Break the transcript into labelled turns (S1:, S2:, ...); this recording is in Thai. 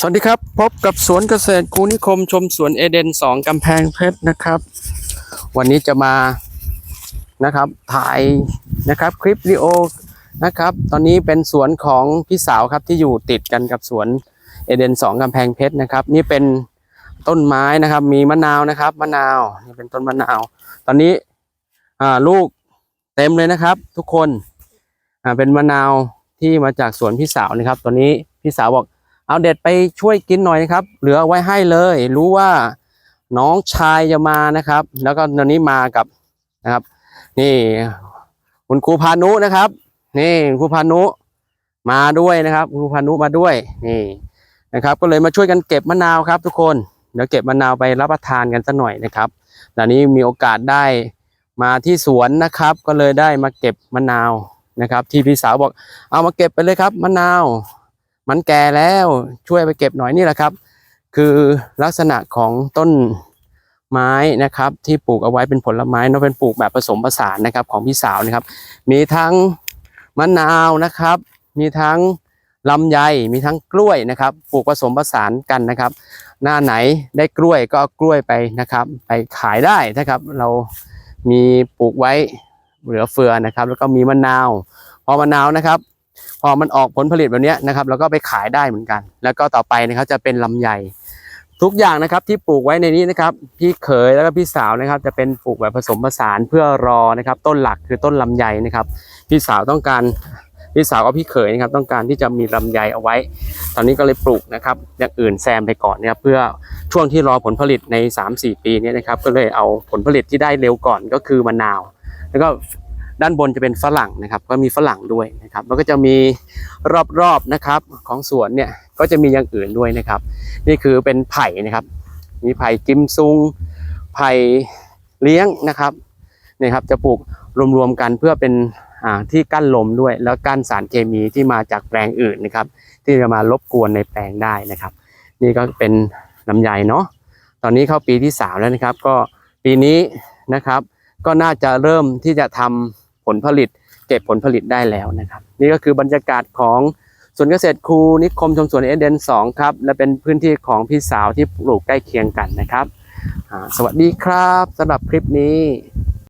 S1: สวัสดีครับ พบกับสวนเกษตรคูนิคมชมสวนเอเดนสองกำแพงเพชรนะครับ วันนี้จะมานะครับถ่ายนะครับคลิปวิดีโอนะครับ ตอนนี้เป็นสวนของพี่สาวครับที่อยู่ติดกันกับสวนเอเดนสองกำแพงเพชรนะครับ นี่เป็นต้นไม้นะครับ มีมะนาวนะครับมะนาวนี่เป็นต้นมะนาว ตอนนี้อ่าลูกเต็มเลยนะครับ ทุกคนอ่าเป็นมะนาวที่มาจากสวนพี่สาวนะครับ ตอนนี้พี่สาวบอก เอาเด็ดไปช่วยกินหน่อยนะครับ เหลือไว้ให้เลย รู้ว่าน้องชายจะมานะครับ แล้วก็ตอนนี้มากับนะครับ นี่ คุณครูพานุนะครับ นี่ครูพานุมาด้วยนะครับคุณครูพานุมาด้วยนี่นะครับ ก็เลยมาช่วยกันเก็บมะนาวครับ ทุกคนเดี๋ยวเก็บมะนาวไปรับประทานกันสักหน่อยนะครับตอนนี้มีโอกาสได้มาที่สวนนะครับ ก็เลยได้มาเก็บมะนาวนะครับ ที่พี่สาวบอกเอามาเก็บไปเลยครับมะนาว มันแก่แล้วช่วยไปเก็บหน่อยนี่แหละครับ คือลักษณะของต้นไม้นะครับที่ปลูกเอาไว้เป็นผลไม้เนาะเป็นปลูกแบบผสมผสานนะครับของพี่สาวนะครับ มีทั้งมะนาวนะครับ มีทั้งลำไยมีทั้งกล้วยนะครับ ปลูกผสมผสานกันนะครับ หน้าไหนได้กล้วยก็กล้วยไปนะครับ ไปขายได้นะครับ เรามีปลูกไว้เหลือเฟือนะครับ แล้วก็มีมะนาว พอมะนาวนะครับ พอมันออกผลผลิตแบบนี้นะครับเราก็ไปขายได้เหมือนกัน แล้วก็ต่อไปนะครับจะเป็นลำไยทุกอย่างนะครับที่ปลูกไว้ในนี้นะครับพี่เขยแล้วก็พี่สาวนะครับ จะเป็นปลูกแบบผสมผสานเพื่อรอนะครับ ต้นหลักคือต้นลำไยนะครับ พี่สาวต้องการพี่สาวกับพี่เขยนะครับ ต้องการที่จะมีลำไยเอาไว้ ตอนนี้ก็เลยปลูกนะครับ อย่างอื่นแซมไปก่อนนะครับเพื่อช่วงที่รอผลผลิตใน 3-4 ปีนี้นะครับ ก็เลยเอาผลผลิตที่ได้เร็วก่อนก็คือมะนาว แล้วก็ ด้านบนจะเป็นฝรั่งนะครับ ก็มีฝรั่งด้วยนะครับ แล้วก็จะมีรอบๆนะครับของสวนเนี่ยก็จะมีอย่างอื่นด้วยนะครับ นี่คือเป็นไผ่นะครับ มีไผ่กิมซุง ไผ่เลี้ยงนะครับนี่ครับจะปลูกรวมๆกันเพื่อเป็นที่กั้นลมด้วย แล้วกั้นสารเคมีที่มาจากแปลงอื่นนะครับ ที่จะมารบกวนในแปลงได้นะครับ นี่ก็เป็นลำไยเนาะตอนนี้เข้าปีที่สามแล้วนะครับ ก็ปีนี้นะครับ ก็น่าจะเริ่มที่จะทำ ผลผลิต เก็บผลผลิตได้แล้วนะครับ นี่ก็คือบรรยากาศของสวนเกษตรครูนิคมชมสวนเอเดนสองครับ และเป็นพื้นที่ของพี่สาวที่ปลูกใกล้เคียงกันนะครับ สวัสดีครับสำหรับคลิปนี้